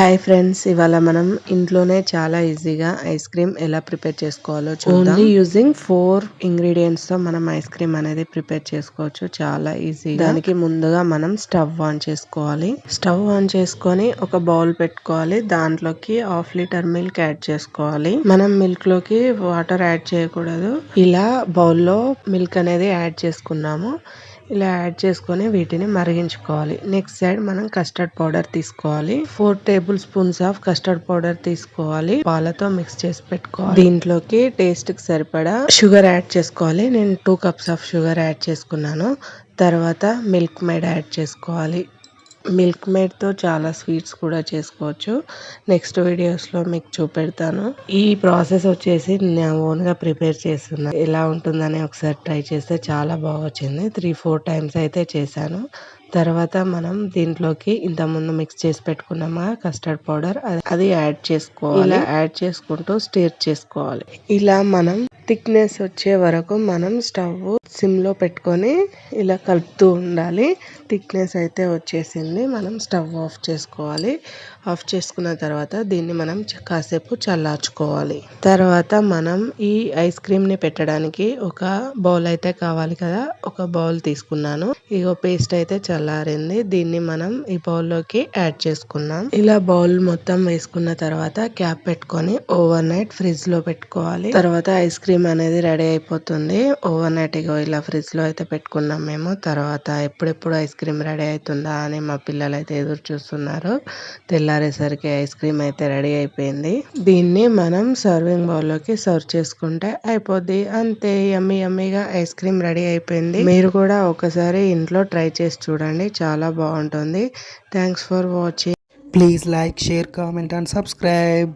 Hi friends ఇవాళ మనం ఇంట్లోనే చాలా ఈజీగా ఐస్ క్రీమ్ ఎలా ప్రిపేర్ చేసుకోవాలో చూద్దాం. ఓన్లీ యూజింగ్ ఫోర్ ఇంగ్రీడియంట్స్తో మనం ఐస్ క్రీమ్ అనేది ప్రిపేర్ చేసుకోవచ్చు. చాలా ఈజీ దానికి ముందుగా మనం స్టవ్ ఆన్ చేసుకోవాలి. స్టవ్ ఆన్ చేసుకొని ఒక బౌల్ పెట్టుకోవాలి. దాంట్లోకి హాఫ్ లీటర్ మిల్క్ యాడ్ చేసుకోవాలి. మనం మిల్క్లోకి వాటర్ యాడ్ చేయకూడదు. ఇలా బౌల్లో మిల్క్ అనేది యాడ్ చేసుకున్నాము. ఇలా యాడ్ చేసుకొని వీటిని మరిగించుకోవాలి. నెక్స్ట్ సైడ్ మనం కస్టర్డ్ పౌడర్ తీసుకోవాలి. Four tablespoons of custard powder తీసుకోవాలి. పాలతో మిక్స్ చేసి పెట్టుకోవాలి. దీంట్లోకి టేస్ట్కి సరిపడా షుగర్ యాడ్ చేసుకోవాలి. నేను two cups of sugar add చేసుకున్నాను. తర్వాత మిల్క్ మేడ్ యాడ్ చేసుకోవాలి. మిల్క్ మేడ్తో చాలా స్వీట్స్ కూడా చేసుకోవచ్చు. నెక్స్ట్ వీడియోస్లో మీకు చూపెడతాను. ఈ ప్రాసెస్ వచ్చేసి నేను ఓన్గా ప్రిపేర్ చేస్తున్నాను ఎలా ఉంటుందని ఒకసారి ట్రై చేస్తే చాలా బాగా వచ్చింది. త్రీ ఫోర్ టైమ్స్ అయితే చేశాను. తర్వాత మనం దీంట్లోకి ఇంత ముందు మిక్స్ చేసి పెట్టుకున్నామా? కస్టర్డ్ పౌడర్ అది యాడ్ చేసుకోవాలి. ఇలా యాడ్ చేసుకుంటూ స్టీర్ చేసుకోవాలి. ఇలా మనం థిక్నెస్ వచ్చే వరకు మనం స్టవ్ సిమ్లో పెట్టుకొని ఇలా కలుపుతూ ఉండాలి. థిక్నెస్ అయితే వచ్చేసింది. మనం స్టవ్ ఆఫ్ చేసుకోవాలి. ఆఫ్ చేసుకున్న తర్వాత దీన్ని మనం కాసేపు చల్లార్చుకోవాలి. తర్వాత మనం ఈ ఐస్ క్రీమ్ని పెట్టడానికి ఒక బౌల్ అయితే కావాలి కదా. ఒక బౌల్ తీసుకున్నాను. ఇగో పేస్ట్ అయితే చల్లారింది. దీన్ని మనం ఈ బౌల్లోకి యాడ్ చేసుకున్నాం ఇలా బౌల్ మొత్తం వేసుకున్న తర్వాత క్యాప్ పెట్టుకొని ఓవర్ నైట్ ఫ్రిడ్జ్లో పెట్టుకోవాలి. తర్వాత ఐస్ క్రీమ్ అనేది రెడీ అయిపోతుంది. ఓవర్ నైట్ ఇగో ఇలా ఫ్రిడ్జ్లో అయితే పెట్టుకున్నాం మేము. తర్వాత ఎప్పుడెప్పుడు ఐస్ క్రీమ్ రెడీ అవుతుందా అని మా పిల్లలు అయితే ఎదురు చూస్తున్నారు. తెల్లారేసరికి ఐస్ క్రీమ్ అయితే రెడీ అయిపోయింది. దీన్ని మనం సర్వింగ్ బౌల్లోకి సర్వ్ చేసుకుంటే అయిపోద్ది. అంతే యమ్మీ యమ్మీగా ఐస్ క్రీమ్ రెడీ అయిపోయింది. మీరు కూడా ఒకసారి ఇంట్లో ట్రై చేసి చూడండి. చూడండి. చాలా బాగుంటుంది. Thanks for watching please like share comment and subscribe